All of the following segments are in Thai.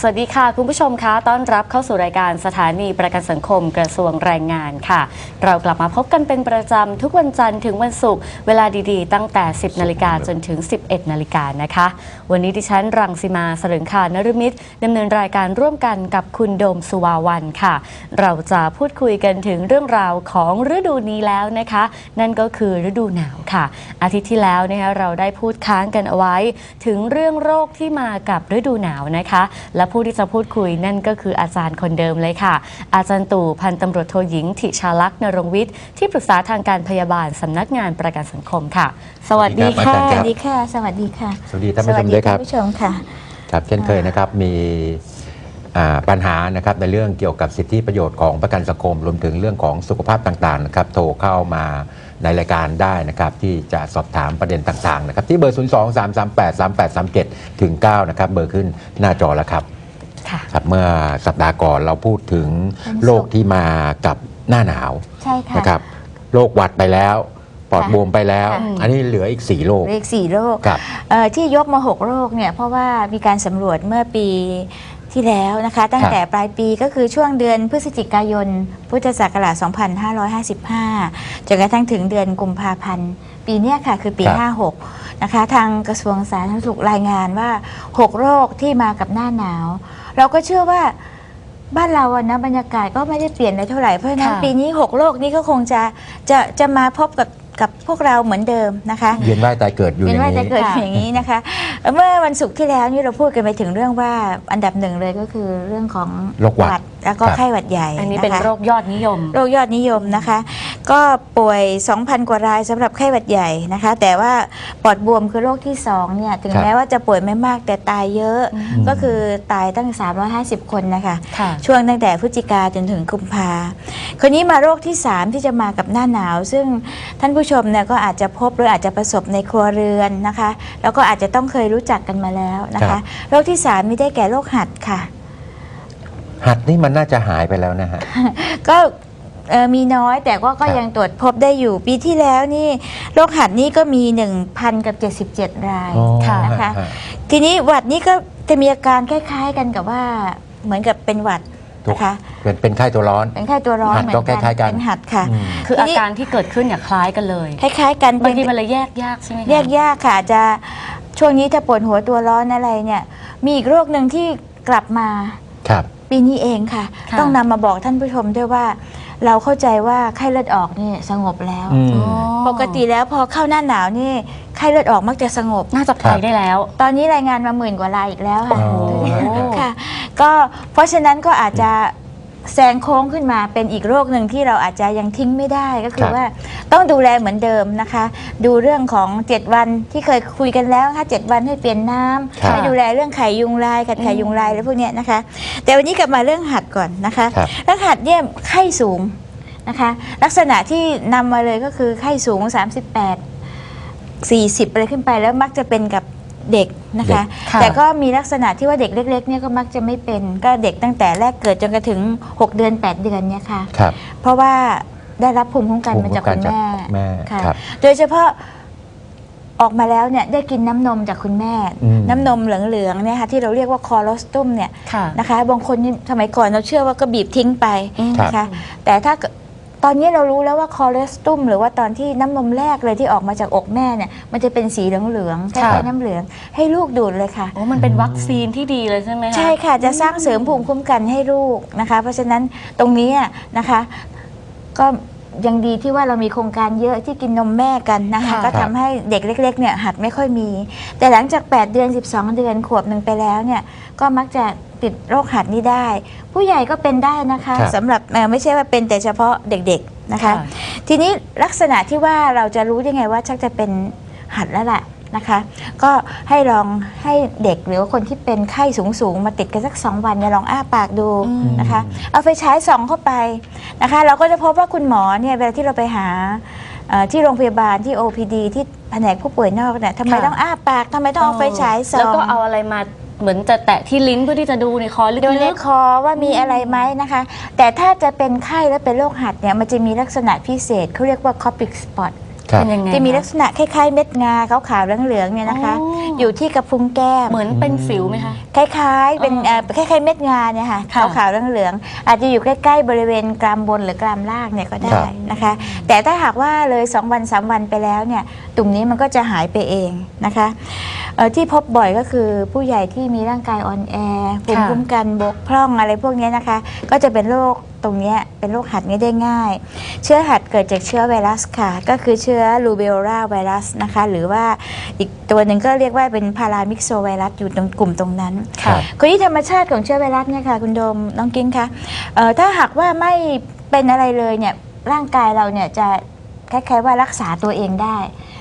สวัสดีค่ะ คุณผู้ชมคะต้อนรับเข้าสู่รายการสถานีประกันสังคมกระทรวงแรงงานค่ะ เรากลับมาพบกันเป็นประจำทุกวันจันทร์ถึงวันศุกร์เวลาดีๆ ตั้งแต่ 10 นาฬิกาจนถึง 11 นาฬิกานะคะ วันนี้ดิฉันรังสิมาสรึงคานรมิตรดำเนินรายการร่วมกันกับคุณโดมสุวาวันค่ะ เราจะพูดคุยกันถึงเรื่องราวของฤดูนี้แล้วนะคะ นั่นก็คือฤดูหนาวค่ะ อาทิตย์ที่แล้วนะคะเราได้พูดค้างกันเอาไว้ ถึงเรื่องโรคที่มากับฤดูหนาวนะคะและผู้ที่จะพูดคุยนั่นก็คืออาจารย์คนเดิมเลยค่ะ อาจารย์ตู่พันตำรวจโทหญิงถิชาลักษณ์นรงวิทย์ที่ปรึกษาทางการพยาบาลสำนักงานประกันสังคมค่ะ สวัสดีครัค่ะบอาสจารย์วัสดีค่ะ สวัสดีค่ะ สวัสดีท่านผู้ชมด้วยครับสวัสท่านผู้ชมค่ะ ครับเช่นเคยนะครับมีอ่าปัญหานะครับในเรื่องเกี่ยวกับสิทธิประโยชน์ของประกันสังคม รวมถึงเรื่องของสุขภาพต่างๆนะครับโทรเข้ามาในรายการได้นะครับที่จะสอบถามประเด็นต่างๆนะครับที่เบอร์ 0 2 3 3 8 3 8 3 7ถึง9นะครับเบอร์ขึ้นหน้าจอแล้วครับ ค่ะครับเมื่อสัปดาห์ก่อนเราพูดถึงวันศุกร์โรคที่มากับหน้าหนาวใช่ค่ะ นะครับโรคหวัดไปแล้ว ปอดค่ะบวมไปแล้ว ค่ะ อันนี้เหลืออีก4โรคเลขสี่โรคครับเอ่อที่ยกมาหกโรคเนี่ยเพราะว่ามีการสำรวจเมื่อปีที่แล้วนะคะ ตั้งแต่ปลายปีก็คือช่วงเดือนพฤศจิกายน พุทธศักราช 2555 จนกระทั่งถึงเดือนกุมภาพันธ์ ปีเนี้ยค่ะคือปีครับ56 นะคะ ทางกระทรวงสาธารณสุขรายงานว่า 6 โรคที่มากับหน้าหนาว เราก็เชื่อว่าบ้านเราอะนะบรรยากาศก็ไม่ได้เปลี่ยนอะไรเท่าไหร่เพราะฉะนั้นค่ะ ปีนี้6โรคนี้ก็คงจะจะจะมาพบกับกับพวกเราเหมือนเดิมนะคะเวียนว่ายตายเกิดอยู่อเป็นย่างว่านี้จะเกิดอย่างนี้นะคะเมื่อวันศุกร์ที่แล้วนี่เราพูดกันไปถึงเรื่องว่าอันดับหนึ่งเลยก็คือเรื่องของโรคหวัดแล้วก็ครับ ไข้หวัดใหญ่อันนี้เป็นคะ โรคยอดนิยม โรคยอดนิยมนะคะ ก็ป่วย 2,000 กว่ารายสำหรับไข้หวัดใหญ่นะคะ แต่ว่าปอดบวมคือโรคที่2เนี่ยถึงครับแม้ว่าจะป่วยไม่มากแต่ตายเยอะอืมก็คือตายตั้ง 350 คนนะคะ ค่ะ ช่วงตั้งแต่พฤศจิกาจนถึงกุมภาคนนี้มาโรคที่ 3 ที่จะมากับหน้าหนาว ซึ่งท่านผู้ชมเนี่ยก็อาจจะพบหรืออาจจะประสบในครัวเรือนนะคะ แล้วก็อาจจะต้องเคยรู้จักกันมาแล้วนะครัคะ บ โรคที่ 3 นี่ได้แก่โรคหัดค่ะ หัดนี่มันน่าจะหายไปแล้วนะฮะ ก็ เอ่อมีน้อยแต่ก็ก็ครับ ยังตรวจพบได้อยู่ปีที่แล้วนี่โรคหัดนี่ก็มี 1,000 กับ 77 รายอ๋อค่ะ นะคะฮะทีนี้หวัดนี่ก็จะมีอาการคล้าย ๆ กันกับว่าเหมือนกับเป็นหวัดถูกนะคะเป็นเป็นไข้ตัวร้อน เป็นไข้ตัวร้อนหัดเหมือนก็คล้ายๆกัน เป็นหัดค่ะ อืม คือทีอานี้การที่เกิดขึ้นเนี่ยคล้ายกันเลยคล้าย ๆ กันบางทีเป็นมันเลยแยกยากใช่ไหมคะ แยกยากค่ะอาจจะช่วงนี้ถ้าปวดหัวตัวร้อนอะไรเนี่ย มีอีกโรคหนึ่งที่กลับมา ครับ ปีนี้เองค่ะ ค่ะ ต้องนำมาบอกท่านผู้ชมด้วยว่า เราเข้าใจว่าไข้เลือดออกนี่สงบแล้ว อืมอ๋อปกติแล้วพอเข้าหน้าหนาวนี่ไข้เลือดออกมักจะสงบ น่าจะไปได้แล้ว ตอนนี้รายงานมาหมื่นกว่ารายอีกแล้วค่ะอ๋อ ค่ะ ก็เพราะฉะนั้นก็อาจจะ แซงโค้งขึ้นมาเป็นอีกโรคหนึ่งที่เราอาจจะยังทิ้งไม่ได้ก็คืคอรับว่าต้องดูแลเหมือนเดิมนะคะ ดูเรื่องของ 7 วันที่เคยคุยกันแล้วค่ะ7วันให้เปลี่ยนน้ำครับให้ดูแลเรื่องไข่ยุงลายกัดไข่ยุงลายอะไรพวกเนี้ยนะคะ แต่วันนี้กลับมาเรื่องหัดก่อนนะคะครับเรื่องหัดเนี่ยไข้สูงนะคะ ลักษณะที่นำมาเลยก็คือไข้สูง 38 40อะไรขึ้นไปแล้วมักจะเป็นกับ เด็กนะคะเด็กค่ะแต่ก็มีลักษณะที่ว่าเด็กเล็กๆเนี่ยก็มักจะไม่เป็นก็เด็กตั้งแต่แรกเกิดจนกระถึง 6 เดือน 8 เดือนเนี่ยค่ะ ครับเพราะว่าได้รับภูมิคุ้มกันมาจากคุณแม่แม่ค่ะครับ โดยเฉพาะออกมาแล้วเนี่ยได้กินน้ำนมจากคุณแม่ อืม น้ำนมเหลืองๆเนี่ยค่ะที่เราเรียกว่าคอโลสตุมเนี่ย ค่ะ นะคะบางคนนี่สมัยก่อนเราเชื่อว่าก็บีบทิ้งไปอืมนะคะแต่ถ้าเกิด ตอนนี้เรารู้แล้วว่าคอเลสตุมหรือว่าตอนที่น้ำนมแรกเลยที่ออกมาจากอกแม่เนี่ยมันจะเป็นสีเหลืองๆคล้ายๆน้ำเหลือง ให้ลูกดูดเลยค่ะ โอ้มันเป็นวัคซีนที่ดีเลยใช่ไหมคะ ใช่ค่ะจะสร้างเสริมภูมิคุ้มกันให้ลูกนะคะ เพราะฉะนั้นตรงนี้นะคะก็ ยังดีที่ว่าเรามีโครงการเยอะที่กินนมแม่กันนะคะค่ะก็ทำให้เด็กเล็กๆเนี่ยหัดไม่ค่อยมี แต่หลังจาก 8 เดือน 12 เดือนขวบหนึ่งไปแล้วเนี่ยก็มักจะติดโรคหัดนี้ได้ ผู้ใหญ่ก็เป็นได้นะคะครับ สำหรับเอ่อไม่ใช่ว่าเป็นแต่เฉพาะเด็กๆนะคะค่ะทีนี้ลักษณะที่ว่าเราจะรู้ได้ไงว่าชักจะเป็นหัดแล้วล่ะ นะคะ ก็ให้ลองให้เด็กหรือว่าคนที่เป็นไข้สูงๆ มาติดกันสัก 2 วันเนี่ยลองอ้าปากดูอืมนะคะ เอาไฟฉายส่องเข้าไปนะคะ เราก็จะพบว่าคุณหมอเนี่ยเวลาที่เราไปหาเอ่อที่โรงพยาบาลที่ OPD ที่แผนกผู้ป่วยนอกเนี่ยทำไมค่ะต้องอ้าปากทำไมต้องเอาไฟฉายส่องแล้วก็เอาอะไรมาเหมือนจะแตะที่ลิ้นเพื่อที่จะดูในคอลึดูในกคอว่ามีอะไรไหมนะคะ แต่ถ้าจะเป็นไข้แล้วเป็นโรคหัดเนี่ยมันจะมีลักษณะพิเศษเขาเรียกว่า copic spot ครับ เป็นยังไงจะมีคะลักษณะคล้ายๆ เม็ดงาขาวๆเหลืองๆเนี่ยนะคะ อ๋อออ ยู่ที่กระพุ้งแก้มเหมือนเป็นสิวไหมคะ คล้ายๆ เป็นอ๋อเอ่อคล้ายๆเม็ดงาเนี่ยค่ะค่ะขาวๆเหลืองๆอาจจะอยู่ใกล้ๆบริเวณกรามบนหรือกรามล่างเนี่ยก็คได้รับ นะคะ แต่ถ้าหากว่าเลย2วัน3วันไปแล้วเนี่ยตุ่มนี้มันก็จะหายไปเองนะคะเอ่อที่พบบ่อยก็คือผู้ใหญ่ที่มีร่างกายอ่อนแอภูมิค่ะ คุ้มกันบกพร่องอะไรพวกเนี้ยนะคะ ก็จะเป็นโรคตรงเนี้ยเป็นโรคหัดนี้ได้ง่าย เชื้อหัดเกิดจากเชื้อไวรัสค่ะ ก็คือเชื้อรูเบโอราไวรัสนะคะ หรือว่าอีกตัวหนึ่งก็เรียกว่าเป็นพารามิกโซไวรัสอยู่ตรงกลุ่มตรงนั้นครับคนที่ธรรมชาติของเชื้อไวรัสเนี่ยค่ะคุณโดมน้องกิ้งคะเอ่อถ้าหากว่าไม่เป็นอะไรเลยเนี่ยร่างกายเราเนี่ยจะคล้ายๆว่ารักษาตัวเองได้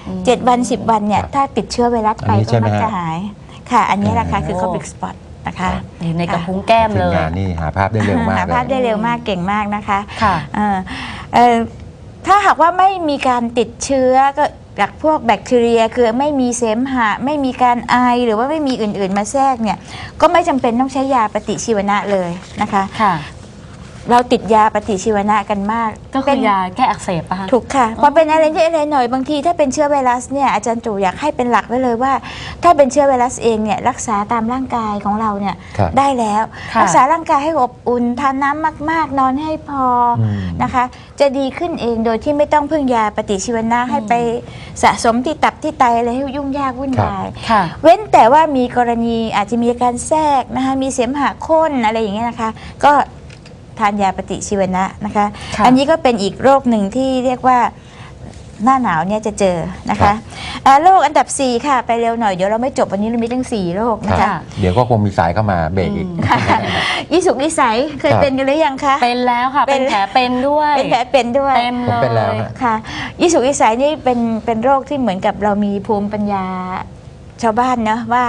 อืม7วัน 10 วันเนี่ยครับถ้าติดเชื้อไวรัสไปอันนี้ใช่ก็ไหมมักฮะจะหายค่ะ อันนี้แหละค่ะคือโอ้คอบิกสปอต นะคะอยู่ในกระพุ้งแก้มทีเลมยงานนี่หาภาพได้เร็วมากหาเลภาพยได้เร็วมากเก่งมากนะคะค่ะเอ่อเอ่อถ้าหากว่าไม่มีการติดเชื้อก็จากพวกแบคทีเรียคือไม่มีเสมหะ ไม่มีการไอหรือว่าไม่มีอื่นๆมาแทรกเนี่ยก็ไม่จำเป็นต้องใช้ยาปฏิชีวนะเลยนะคะค่ะ เราติดยาปฏิชีวนะกันมากก็คืเป็อนยาแก้อักเสบปะคะถูกค่ะพอเป็นอะไรนิดอะไรหน่อยบางที ถ้าเป็นเชื้อไวรัสเนี่ยอาจารย์ตู่อยากให้เป็นหลักไว้เลยว่า ถ้าเป็นเชื้อไวรัสเองเนี่ยรักษาตามร่างกายของเราเนี่ยครับ ได้แล้ว ค่ะ รักษาร่างกายให้อบอุ่นทานน้ำมาก ๆ นอนให้พออม นะคะ จะดีขึ้นเองโดยที่ไม่ต้องพึ่งยาปฏิชีวนะให้ไปสะสมที่ตับที่ไตอะไรให้ยุ่งยากวุ่นวาย ค่ะ เว้นแต่ว่ามีกรณีอาจจะมีอาการแทรกนะคะมีเสมหะข้นอะไรอย่างเงี้ยนะคะ ก็ ทานยาปฏิชีวนะนะคะ ค่ะ อันนี้ก็เป็นอีกโรคหนึ่งที่เรียกว่าหน้าหนาวเนี่ยจะเจอนะครัคะบ อ่าโรคอันดับ 4 ค่ะ ไปเร็วหน่อยเดี๋ยวเราไม่จบวันนี้เรามีตั้ง 4 โรคนะครัคะ บ เดี๋ยวก็คงมีสายเข้ามาเบรกอีกยี่สุกนิสัยเคยครับ เป็นกันหรือยังคะ เป็นแล้วค่ะ เป็เป็นน แผลเป็นด้วยเป็นแผลเป็นด้วย เต็มผมเลยเป็นแล้วฮะ ค่ะยี่สุกนิสัยนี่เป็นเป็นโรคที่เหมือนกับเรามีภูมิปัญญาชาวบ้านนะว่า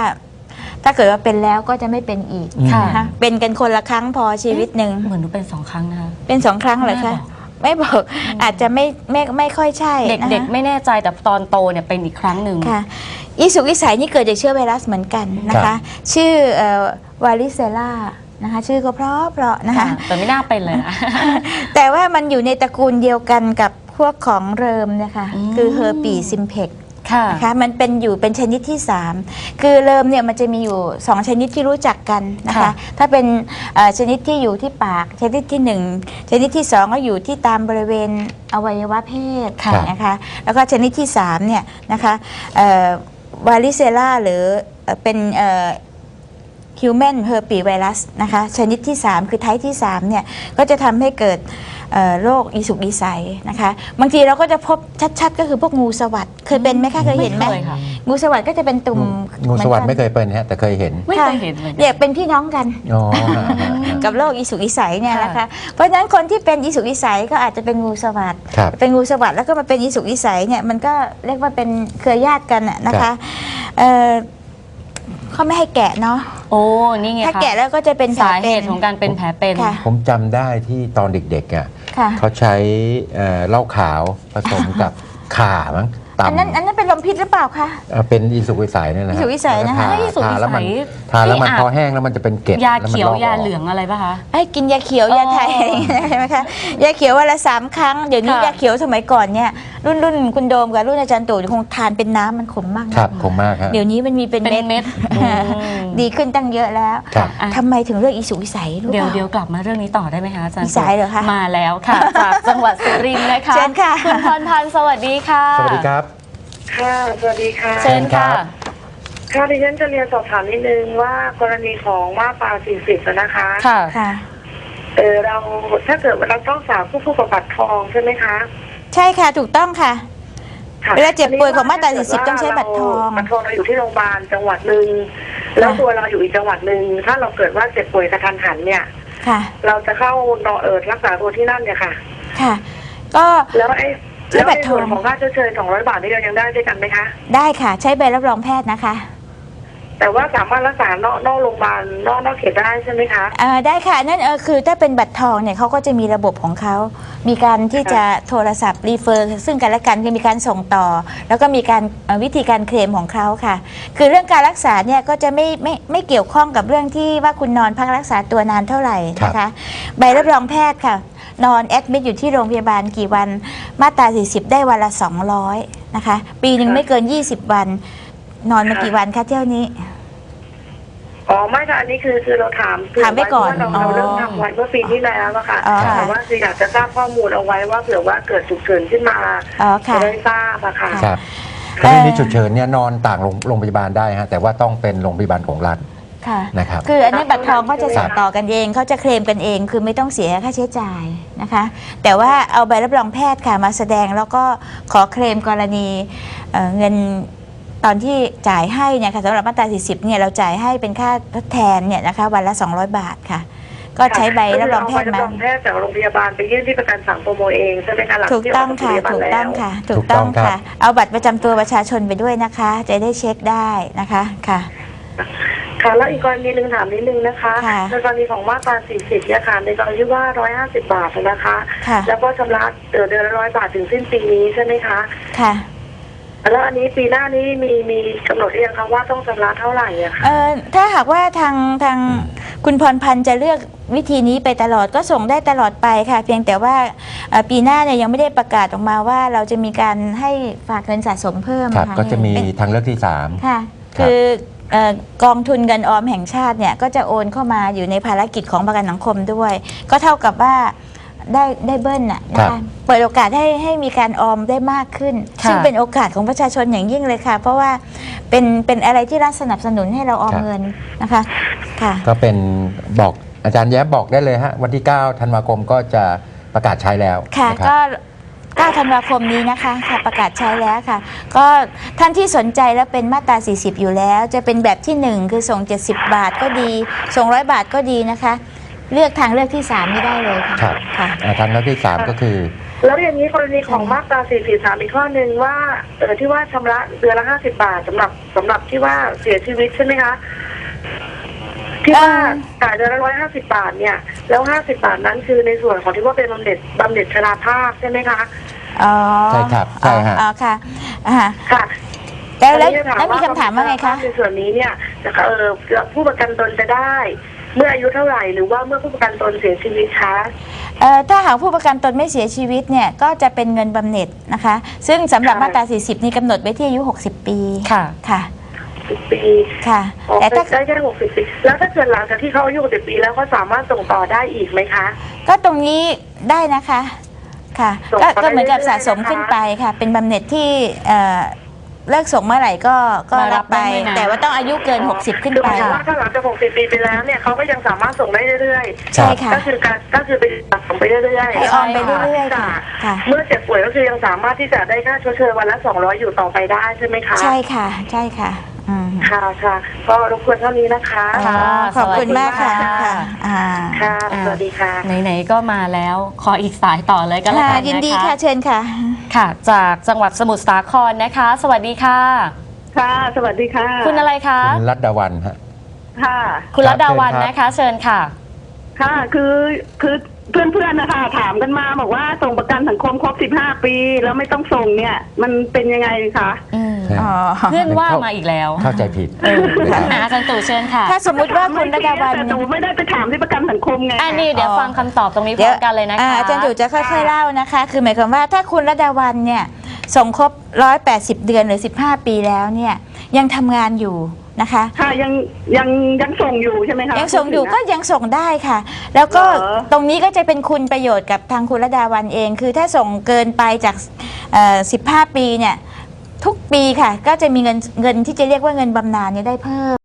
ถ้าเกิดว่าเป็นแล้วก็จะไม่เป็นอีกค่ะ นะคะเป็นกันคนละครั้งพอชีวิตหนึ่งเหมือนหนูเป็นสองครั้งนะคะ เป็นสองครั้งเหรอคะไม่บอกอาจจะไม่ไม่ไม่ค่อยใช่เด็กนะคะเด็กไม่แน่ใจแต่ตอนโตเนี่ยเป็นอีกครั้งหนึ่ง ค่ะอีสุกอีใสนี่เกิดจากเชื้อไวรัสเหมือนกันนะครัคะ บ ชื่อวาริเซล่านะคะ ชื่อก็เพราะเพราะๆนะคะค่ะแต่ไม่น่าเป็นเลยนะ แต่ว่ามันอยู่ในตระกูลเดียวกันกับพวกของเริมนะคะ อืม คือเฮอร์ปีซิมเพก ค่ะ นะคะมันเป็นอยู่เป็นชนิดที่ 3 คือเริมเนี่ยมันจะมีอยู่ 2 ชนิดที่รู้จักกันนะคะ ค่ะ ถ้าเป็นเอ่อชนิดที่อยู่ที่ปาก ชนิดที่ 1 ชนิดที่ 2 ก็อยู่ที่ตามบริเวณอวัยวะเพศค่ะ นะคะ แล้วก็ชนิดที่3เนี่ยนะคะวาริเซล่าหรือเอ่อเป็นเอ่อ human herpes นะคะชนิดที่ 3 คือไทป์ที่3เนี่ยก็จะทำให้เกิดเอ่อโรคอีสุกอีใสนะคะบางทีเราก็จะพบชัด ๆ ก็คือพวกงูสวัสด์เคยเป็นไหมคะเคยเห็นไหมไม่เคยค่ะงูสวัสด์ก็จะเป็นตุ่มงูสวัสด์หไม่อนเคกันยเป็นฮะแต่เคยเห็นไม่เคยเห็นเลยเนี่ยเป็นพี่น้องกันอ๋อฮะฮะฮะกับโรคอีสุกอีใสเนี่ยค่ะนะคะเพราะฉะนั้นคนที่เป็นอีสุกอีใสก็อาจจะเป็นงูสวัสด์ครับเป็นงูสวัสด์แล้วก็มาเป็นอีสุกอีใสเนี่ยมันก็เรียกว่าเป็นเครือญาติกันน่ะนะครัคะบ เอ่อเขาไม่ให้แกะเนาะโอ้นี่ไงถ้าคะแกะแล้วก็จะเป็นแผลสาเหป็นตุของการเป็นแผลเป็น ค่ะ ผมจำได้ที่ตอนเด็กๆอะค่ะ เขาใช้เอ่อเหล้าขาวผสมกับข่ามั้ง ตำอันนั้นอันนั้นเป็นลมพิษหรือเปล่าคะ เอ่อเป็นอีสุกวิสัยเนี่ยนะฮะอีสุกวิสัยนะคะแล้วก็ทาเฮ้ยอีสุกวิสัยทาแล้วมันทาแล้วมันนี่อาจพอแห้งแล้วมันจะเป็นเกล็ดยาแล้มันเขียวลอกยาออกเหลืองอะไรป่ะคะ ไอ้กินยาเขียวยาไทยอ๋อออะไรอย่างเงี้ยใช่ไหมคะยาเขียววันละสามครั้งเดี๋ยวนี้ค่ะ ยาเขียวสมัยก่อนเนี่ยรุ่นรุ่นคุณโดมกับรุ่นอาจารย์ตู่คงทานเป็นน้ำมันขมมากนะ ครับขมมากฮะ เดี๋ยวนี้มันมีเป็นเป็นเม็ดเม็ดอืม ดีขึ้นตั้งเยอะแล้วครับ อะ ทำไมถึงเลือกอีสุกวิสัยรู้เดี๋ยวเปล่าเดี๋ยวกลับมาเรื่องนี้ต่อได้ไหมคะอาจารย์มีสายเหรอคะมาแล้วค่ะ จากจังหวัดสุรินทร์นะคะเชิญค่ะ คุณพรพันธ์สวัสดีค่ะ สวัสดีครับ ค่ะ สวัสดีค่ะ เชิญค่ะ ค่ะดิฉันจะเรียนสอบถามนิดนึงว่ากรณีของมาตรา40นะคะ ค่ะ ค่ะ เออเราถ้าเกิดว่าเราต้องสาวผู้ผู้ประบัติทองใช่ไหมคะใช่ค่ะถูกต้องค่ะ ค่ะเวลาเจ็บป่วยของมาตรา40ต้องใช้บัตรทอง บัตรทองเราอยู่ที่โรงพยาบาลจังหวัดหนึ่งแล้วตัวเราอยู่อีกจังหวัดหนึ่งถ้าเราเกิดว่าเจ็บป่วยกระทันหันเนี่ย ค่ะ เราจะเข้านอนเอิดรักษาตัวที่นั่นเนี่ยค่ะ ค่ะ ก็แล้วไอ้ ใช้แล้วบัตในรทองส่วนของค่าชดเชย200 บาทนี่เรายังได้ด้วยกันไหมคะ ได้ค่ะ ใช้ใบรับรองแพทย์นะคะแต่ว่าสามารถรักษานอกนอกโรงพยาบาลนอกนอกเขตได้ใช่ไหมคะ เอ่อได้ค่ะนั่นเออคือถ้าเป็นบัตรทองเนี่ยเขาก็จะมีระบบของเขา มีการที่จะโทรศัพท์รีเฟอร์ ซึ่งกันและกันคือมีการส่งต่อ แล้วก็มีการเอ่อวิธีการเคลมของเขาค่ะ คือเรื่องการรักษาเนี่ยก็จะไม่ไม่ไม่เกี่ยวข้องกับเรื่องที่ว่าคุณนอนพักรักษาตัวนานเท่าไหร่นะคะ ใบรับรองแพทย์ค่ะ นอนแอดมิดอยู่ที่โรงพยาบาลกี่วัน มาตรา 40 ได้วันละ 200 นะคะ ปีหนึ่งไม่เกิน 20 วัน นอนมากี่วันคะเที่ยวนี้ อ๋อไม่ค่ะอันนี้คือคือเราถามเผื่ถามไว้ก่อนว่าเราเราเริ่มทำไว้เมื่อปีที่แล้วอะค่ะอ๋อค่ะ แต่ว่าคืออยากจะทราบข้อมูลเอาไว้ว่าเผื่อว่าเกิดฉุกเฉินขึ้นมาอ๋อจะค่ะ ได้ทราบอะค่ะ ครับเอ่อกรณีฉุกเฉินเนี่ยนอนต่างโรงโรงพยาบาลได้ฮะแต่ว่าต้องเป็นโรงพยาบาลของรัฐ ค่ะนะครับ คืออันนี้บัตรทองเขาจะส่งครับต่อกันเองเขาจะเคลมกันเอง คือไม่ต้องเสียค่าใช้จ่ายนะคะ แต่ว่าเอาใบรับรองแพทย์ค่ะมาแสดงแล้วก็ขอเคลมกรณีเอ่อเงินตอนที่จ่ายให้เนี่ยค่ะสำหรับมาตรา 40 เนี่ยเราจ่ายให้เป็นค่าทดแทนเนี่ยนะคะวันละ 200 บาทค่ะ ก็ใช้ใบรับรองแพทย์ก็มาคือเอใบรับรองแพทย์จากโรงพยาบาลไปยื่นที่ประกันสังคมเอาเองใช่ไหมคะหลังถูกที่ต้องกจากค่ะโรงพยาบาลถูกแล้วต้องค่ะถูถูกกต้ต้อองงค่ะครับเอาบัตรประจำตัวประชาชนไปด้วยนะคะ จะได้เช็คได้นะคะค่ะ ค่ะแล้วอีกกรณีหนึ่งถามนิดนึงนะคะค่ะ ในกรณีของมาตรา 40 เนี่ยค่ะ ในกรณีว่า 150 บาทนะคะ ค่ะ แล้วก็ชำระเดือนละร้อยบาทถึงสิ้นปีนี้ใช่ไหมคะ ค่ะ แล้วอันนี้ปีหน้านี้มีมีกำหนดหรือยังคะว่าต้องชำระเท่าไหร่อะค่ะเอ่อถ้าหากว่าทางทางคุณพรพันธ์จะเลือกวิธีนี้ไปตลอดก็ส่งได้ตลอดไปค่ะ เพียงแต่ว่าเอ่อปีหน้าเนี่ยยังไม่ได้ประกาศออกมาว่าเราจะมีการให้ฝากเงินสะสมเพิ่มครับ ค่ก็จะมีเป็นทางเลือกที่ 3 ค่ะ ครับ คือ เอ่อกองทุนเงินออมแห่งชาติเนี่ยก็จะโอนเข้ามาอยู่ในภารกิจของประกันสังคมด้วย ก็เท่ากับว่าได้ได้เบิ้ลน่ะนะคะเปิดโอกาสให้ให้มีการออมได้มากขึ้น ค่ะซึ่งเป็นโอกาสของประชาชนอย่างยิ่งเลยค่ะ เพราะว่าเป็นเป็นอะไรที่รัฐสนับสนุนให้เราออมครับ เงินนะคะค่ะ ก็เป็นบอกอาจารย์แย้มบอกได้เลยฮะวันที่ 9 ธันวาคมก็จะประกาศใช้แล้วค่ะ นะคก็รับ 9ธันวาคมนี้นะคะค่ะประกาศใช้แล้วค่ะ ก็ท่านที่สนใจแล้วเป็นมาตรา 40 อยู่แล้ว จะเป็นแบบที่ 1 คือส่ง 70 บาทก็ดี ส่งร้อยบาทก็ดีนะคะ เลือกทางเลือกที่ 3 ไม่ได้เลยค่ะครับ ค่ะ อ่าทางเลือกที่3ก็คือ แล้วอย่างนี้กรณีของมาตรา43 อีกข้อหนึ่งว่าเออที่ว่าชำระเดือนละ 50 บาทสำหรับสำหรับที่ว่าเสียชีวิตใช่ไหมคะ ที่ว่าเอ่อจ่ายเดือนละ150บาทเนี่ย แล้ว50บาทนั้นคือในส่วนของที่ว่าเป็นบำเหน็จบำเหน็จชราภาพใช่ไหมคะ อ๋อใช่ครับใช่ฮะ อ๋อค่ะอ่าค่ะแล้วแล้วอันนี้จะแล้วมีคำถามว่าไงคะ ในส่วนนี้เนี่ยนะคะเออผู้ประกันตนจะได้ เมื่ออายุเท่าไหร่หรือว่าเมื่อผู้ประกันตนเสียชีวิตคะ เอ่อถ้าหากผู้ประกันตนไม่เสียชีวิตเนี่ยก็จะเป็นเงินบำเหน็จนะคะ ซึ่งสำหรับมาตรา 40 นี่กำหนดไว้ที่อายุ 60 ปีค่ะ ค่ะ สิบปีค่ะอ๋อแต่ถ้าได้แค่หกสิบปี แล้วถ้าเกิดหลังจากที่เขาอายุหกสิบปีแล้วเขาสามารถส่งต่อได้อีกไหมคะ ก็ตรงนี้ได้นะคะ ค่ะส่งก็ต่อก็เหมือนกับได้เรื่สะอยๆสมนะคะขึ้นไปค่ะ เป็นบำเหน็จที่เอ่อเลิกส่งเมื่อไหร่ก็ก็มารัรับบไปได้ไม่นานแต่ว่าต้องอายุเกิน 60 ขึ้นคือหไปมายถึงว่าถ้าหลังจากหกสิบปีไปแล้วเนี่ยเขาก็ยังสามารถส่งได้เรื่อยใช่ค่ะๆก็คือการก็คือไปสะสมไปเรื่อยๆให้ออมไปเรื่อยๆค่ะค่ะ เมื่อเจ็บป่วยก็คือยังสามารถที่จะได้ค่าชดเชยวันละสองร้อยอยู่ต่อไปได้ใช่ไหมคะ ใช่ค่ะ ใช่ค่ะ อืมค่ะค่ะก็รบกวนเท่านี้นะคะค่ะอ๋อขอบคุณมากค่ะสวัสดีค่ะค่ะอ่าค่ะสวัสดีค่ะไหนๆก็มาแล้วขออีกสายต่อเลยก็แล้วค่ะกันยินดีนะคะค่ะเชิญค่ะ ค่ะ จากจังหวัดสมุทรสาครนะคะ สวัสดีค่ะ ค่ะ สวัสดีค่ะ คุณอะไรคะคุณรัตดาวันฮะค่ะ คุณครับรัตดาวันเชิญครับนะคะ เชิญค่ะ ค่ะคือคือ เพื่อนๆนะคะถามกันมาบอกว่าส่งประกันสังคมครบ15ปี แล้วไม่ต้องส่งเนี่ย มันเป็นยังไงคะอืมครับอ๋อ เพื่อนว่ามาอีกแล้วเข้าใจผิดเออนะครับ อะอาจารย์ตู่เชิญค่ะ ถ้าสมมุติว่าคุณระดาวัน แต่หนูไม่ได้ไปถามที่ประกันสังคมไง อันนี้เดี๋ยวฟังคำตอบตรงนี้พเดี๋ร้ยอวมกันเลยนะคะอ่าอาจารย์อยู่จะค่อยๆเล่านะคะ คือหมายความว่าถ้าคุณระดาวันเนี่ยส่งครบ 180 เดือนหรือ 15 ปีแล้วเนี่ยยังทำงานอยู่ นะคะ ค่ะยังยังยังส่งอยู่ใช่ไหมคะยังส่งอยู่ก็ยังส่งได้ค่ะ แล้วก็เหรอตรงนี้ก็จะเป็นคุณประโยชน์กับทางคุณระดาวันเอง คือถ้าส่งเกินไปจากเอ่อ15ปีเนี่ยทุกปีค่ะ ก็จะมีเงินเงินที่จะเรียกว่าเงินบำนาญเนี่ยได้เพิ่ม